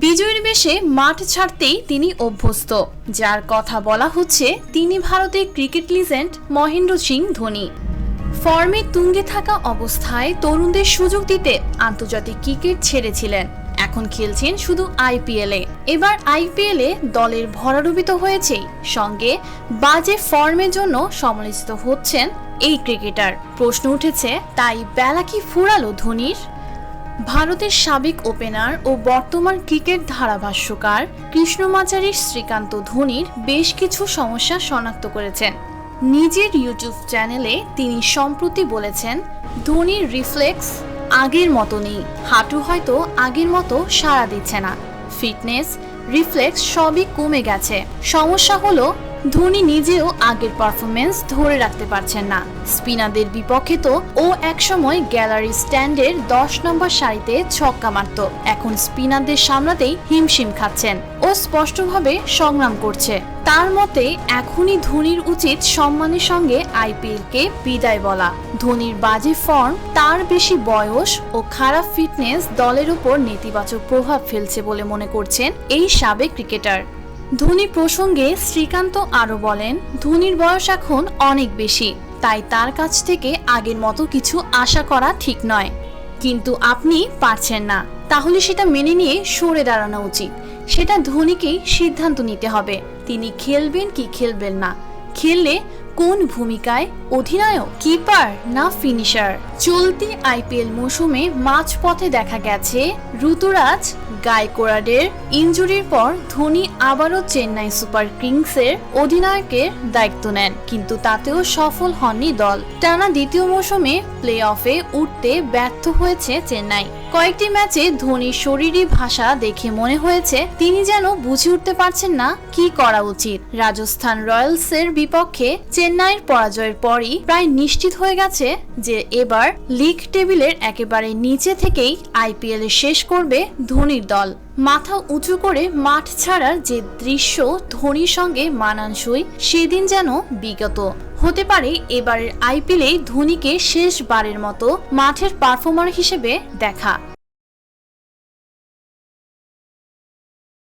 বিজয়ীর বেশে মাঠ ছাড়তেই তিনি অভ্যস্ত, যার কথা বলা হচ্ছে তিনি ভারতের ক্রিকেট লিজেন্ড মহেন্দ্র সিং ধোনি। ফর্মে তুঙ্গে থাকা অবস্থায় তরুণদের সুযোগ দিতে আন্তর্জাতিক ক্রিকেট ছেড়েছিলেন। এখন খেলছেন শুধু আইপিএলে। এবার আইপিএলে দলের ভরাডুবিত হয়েছেই সঙ্গে বাজে ফর্মের জন্য সমালোচিত হচ্ছেন এই ক্রিকেটার। প্রশ্ন উঠেছে, তাই বেলা কি ফুরালো ধোনির? ভারতের সাবেক ওপেনার ও বর্তমান ক্রিকেট ধারাভাষ্যকার কৃষ্ণমাচারী শ্রীকান্ত ধোনির বেশ কিছু সমস্যা শনাক্ত করেছেন। নিজের ইউটিউব চ্যানেলে তিনি সম্প্রতি বলেছেন ধোনির রিফ্লেক্স আগের মতো নেই হাঁটু হয়তো আগের মতো সাড়া দিচ্ছে না। ফিটনেস, রিফ্লেক্স সবই কমে গেছে। সমস্যা হলো ধোনি নিজেও আগের পারফরমেন্স ধরে রাখতে পারছেন না। স্পিনারদের বিপক্ষে তো ও একসময় গ্যালারি স্ট্যান্ডের দশ নম্বর সারিতে ছক্কা মারত। এখন স্পিনারদের সামলাতেই হিমশিম খাচ্ছেন ও স্পষ্টভাবে সংগ্রাম করছে। তার মতে, এখনই ধোনির উচিত সম্মানের সঙ্গে আইপিএলকে বিদায় বলা। ধোনির বাজে ফর্ম তার বেশি বয়স ও খারাপ ফিটনেস দলের উপর নেতিবাচক প্রভাব ফেলছে বলে মনে করছেন এই সাবেক ক্রিকেটার ধোনি প্রসঙ্গে শ্রীকান্ত আরও বলেন, ধোনির বয়স এখন অনেক বেশি, তাই তার কাছ থেকে আগের মতো কিছু আশা করা ঠিক নয়। কিন্তু আপনি পারছেন না। তাহলে সেটা মেনে নিয়ে সরে দাঁড়ানো উচিত। সেটা ধোনিকেই সিদ্ধান্ত নিতে হবে। তিনি খেলবেন কি খেলবেন না। খেললে কোন ভূমিকায়? অধিনায়ক, কিপার না ফিনিশার? চলতি আইপিএল মৌসুমে মাঝপথে দেখা গেছে, ঋতুরাজ গায়কোয়াড়ের ইনজুরির পর ধোনি আবারও চেন্নাই সুপার কিংসের অধিনায়কের দায়িত্ব নেন, কিন্তু তাতেও সফল হননি দল। টানা দ্বিতীয় মৌসুমে প্লে অফে উঠতে ব্যর্থ হয়েছে চেন্নাই। কয়েকটি ম্যাচে ধোনির শরীরী ভাষা দেখে মনে হয়েছে তিনি যেন বুঝে উঠতে পারছেন না কি করা উচিত। রাজস্থান রয়্যালসের বিপক্ষে চেন্নাইয়ের পরাজয়ের পরই প্রায় নিশ্চিত হয়ে গেছে যে এবার লিগ টেবিলের একেবারে নিচে থেকেই আইপিএল শেষ করবে ধোনির দল। মাথা উঁচু করে মাঠ ছাড়ার যে দৃশ্য ধোনির সঙ্গে মানানসই, সেদিন যেন বিগত। হতে পারে এবারের আইপিএলে ধোনিকে শেষবারের মতো মাঠের পারফর্মার হিসেবে দেখা।